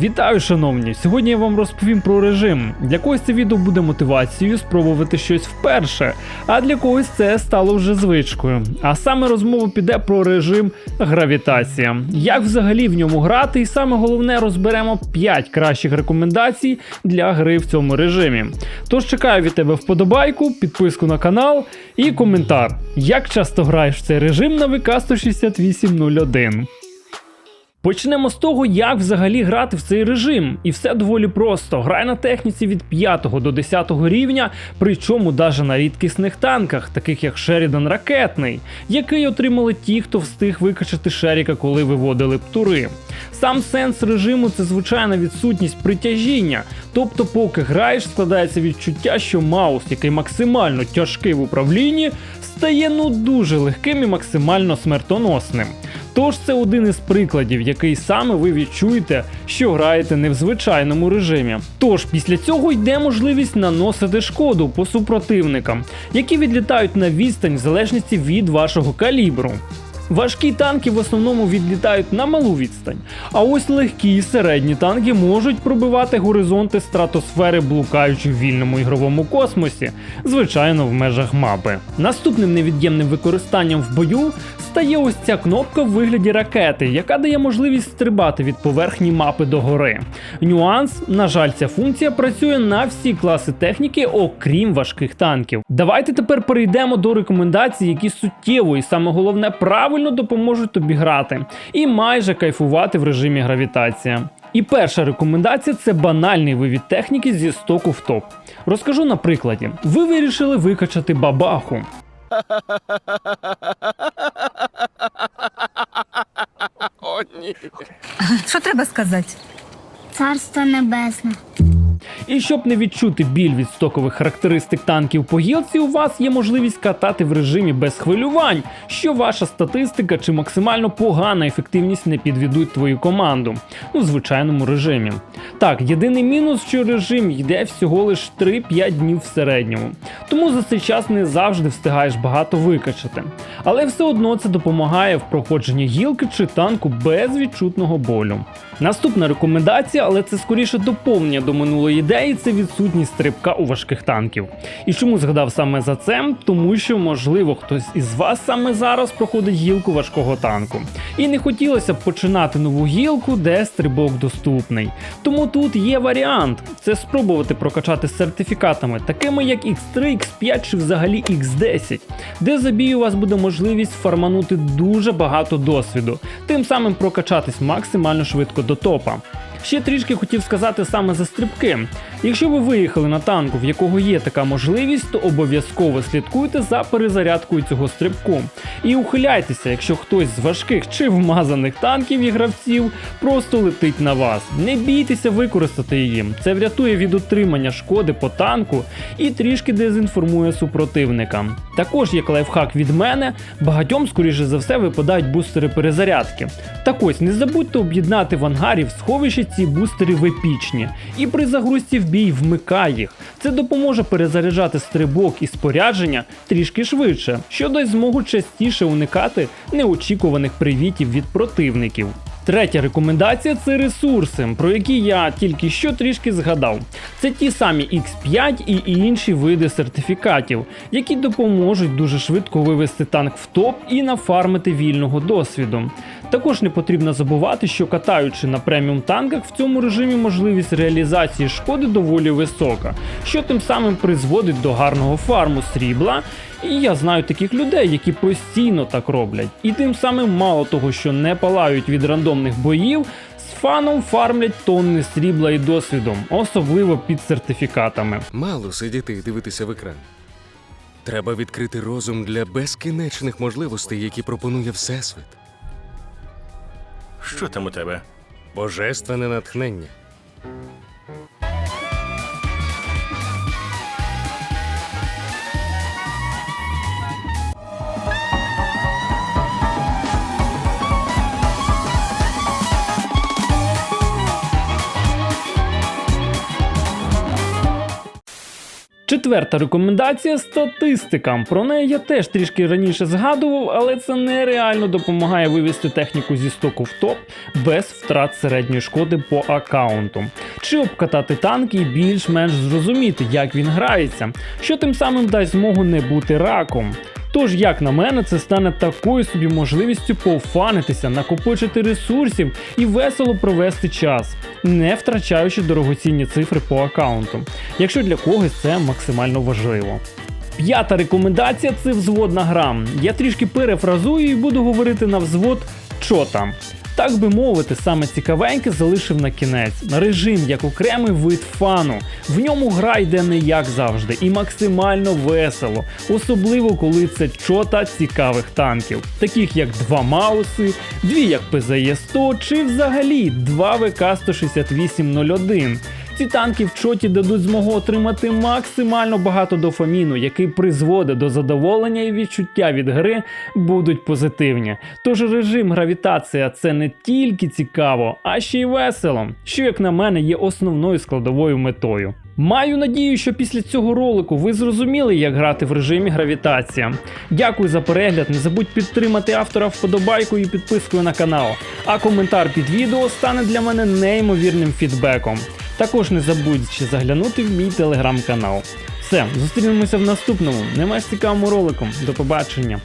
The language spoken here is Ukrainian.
Вітаю, шановні! Сьогодні я вам розповім про режим. Для когось це відео буде мотивацією спробувати щось вперше, а для когось це стало вже звичкою. А саме розмова піде про режим гравітація. Як взагалі в ньому грати, і саме головне розберемо 5 кращих рекомендацій для гри в цьому режимі. Тож чекаю від тебе вподобайку, підписку на канал і коментар. Як часто граєш в цей режим на ВК 16801? Почнемо з того, як взагалі грати в цей режим. І все доволі просто. Грай на техніці від 5 до 10 рівня, причому даже на рідкісних танках, таких як Шерідан Ракетний, який отримали ті, хто встиг викачати Шеріка, коли виводили птури. Сам сенс режиму це звичайна відсутність притяжіння. Тобто, поки граєш, складається відчуття, що маус, який максимально тяжкий в управлінні, стає ну дуже легким і максимально смертоносним. Тож це один із прикладів, який саме ви відчуєте, що граєте не в звичайному режимі. Тож після цього йде можливість наносити шкоду по супротивникам, які відлітають на відстань в залежності від вашого калібру. Важкі танки в основному відлітають на малу відстань, а ось легкі і середні танки можуть пробивати горизонти стратосфери, блукаючи в вільному ігровому космосі, звичайно, в межах мапи. Наступним невід'ємним використанням в бою стає ось ця кнопка в вигляді ракети, яка дає можливість стрибати від поверхні мапи до гори. Нюанс, на жаль, ця функція працює на всі класи техніки, окрім важких танків. Давайте тепер перейдемо до рекомендацій, які суттєво і саме головне правильно допоможуть тобі грати і майже кайфувати в режимі гравітація. І перша рекомендація це банальний вивід техніки зі стоку в топ. Розкажу на прикладі. Ви вирішили викачати бабаху. О, ні. Що треба сказати? Царство небесне. І щоб не відчути біль від стокових характеристик танків по гілці, у вас є можливість катати в режимі без хвилювань, що ваша статистика чи максимально погана ефективність не підведуть твою команду у звичайному режимі. Так, єдиний мінус, що режим йде всього лиш 3-5 днів в середньому, тому за цей час не завжди встигаєш багато викачати. Але все одно це допомагає в проходженні гілки чи танку без відчутного болю. Наступна рекомендація, але це скоріше доповнення до минулої ідеї, це відсутність стрибка у важких танків. І чому згадав саме за це? Тому що, можливо, хтось із вас саме зараз проходить гілку важкого танку. І не хотілося б починати нову гілку, де стрибок доступний. Тому тут є варіант це спробувати прокачати з сертифікатами, такими як X3, X5 чи взагалі X10, де забій у вас буде можливість фарманути дуже багато досвіду, тим самим прокачатись максимально швидко до топа. Ще трішки хотів сказати саме за стрибки. Якщо ви виїхали на танку, в якого є така можливість, то обов'язково слідкуйте за перезарядкою цього стрибку. І ухиляйтеся, якщо хтось з важких чи вмазаних танків і гравців просто летить на вас. Не бійтеся використати її. Це врятує від отримання шкоди по танку і трішки дезінформує супротивника. Також як лайфхак від мене, багатьом, скоріше за все, випадають бустери перезарядки. Так ось не забудьте об'єднати в ангарі в сховищі ці бустери в епічні, і при загрузці в бій вмикай їх. Це допоможе перезаряджати стрибок і спорядження трішки швидше, що дасть змогу частіше уникати неочікуваних привітів від противників. Третя рекомендація це ресурси, про які я тільки що трішки згадав. Це ті самі X5 і інші види сертифікатів, які допоможуть дуже швидко вивести танк в топ і нафармити вільного досвіду. Також не потрібно забувати, що катаючи на преміум танках, в цьому режимі можливість реалізації шкоди доволі висока, що тим самим призводить до гарного фарму срібла. І я знаю таких людей, які постійно так роблять. І тим самим мало того, що не палають від рандомних боїв, з фаном фармлять тонни срібла і досвідом, особливо під сертифікатами. Мало сидіти і дивитися в екран. Треба відкрити розум для безкінечних можливостей, які пропонує Всесвіт. Що там у тебе? Божественне натхнення. Четверта рекомендація статистика. Про неї я теж трішки раніше згадував, але це нереально допомагає вивести техніку зі стоку в топ без втрат середньої шкоди по аккаунту. Чи обкатати танки і більш-менш зрозуміти, як він грається, що тим самим дасть змогу не бути раком. Тож, як на мене, це стане такою собі можливістю повфанитися, накопичити ресурсів і весело провести час, не втрачаючи дорогоцінні цифри по аккаунту, якщо для когось це максимально важливо. П'ята рекомендація це взводна гра. Я трішки перефразую і буду говорити на взвод що там?». Так би мовити, саме цікавеньке залишив на кінець. Режим як окремий вид фану. В ньому гра йде не як завжди і максимально весело, особливо коли це чота цікавих танків, таких як два Мауси, дві як ПЗЄ 100 чи взагалі два ВК 16801. Ці танки в чоті дадуть змогу отримати максимально багато дофаміну, який призводить до задоволення і відчуття від гри будуть позитивні. Тож режим гравітація це не тільки цікаво, а ще й весело, що, як на мене, є основною складовою метою. Маю надію, що після цього ролику ви зрозуміли, як грати в режимі гравітація. Дякую за перегляд. Не забудь підтримати автора вподобайкою і підпискою на канал. А коментар під відео стане для мене неймовірним фідбеком. Також не забудь заглянути в мій телеграм-канал. Все, зустрінемося в наступному, не менш цікавому ролику. До побачення.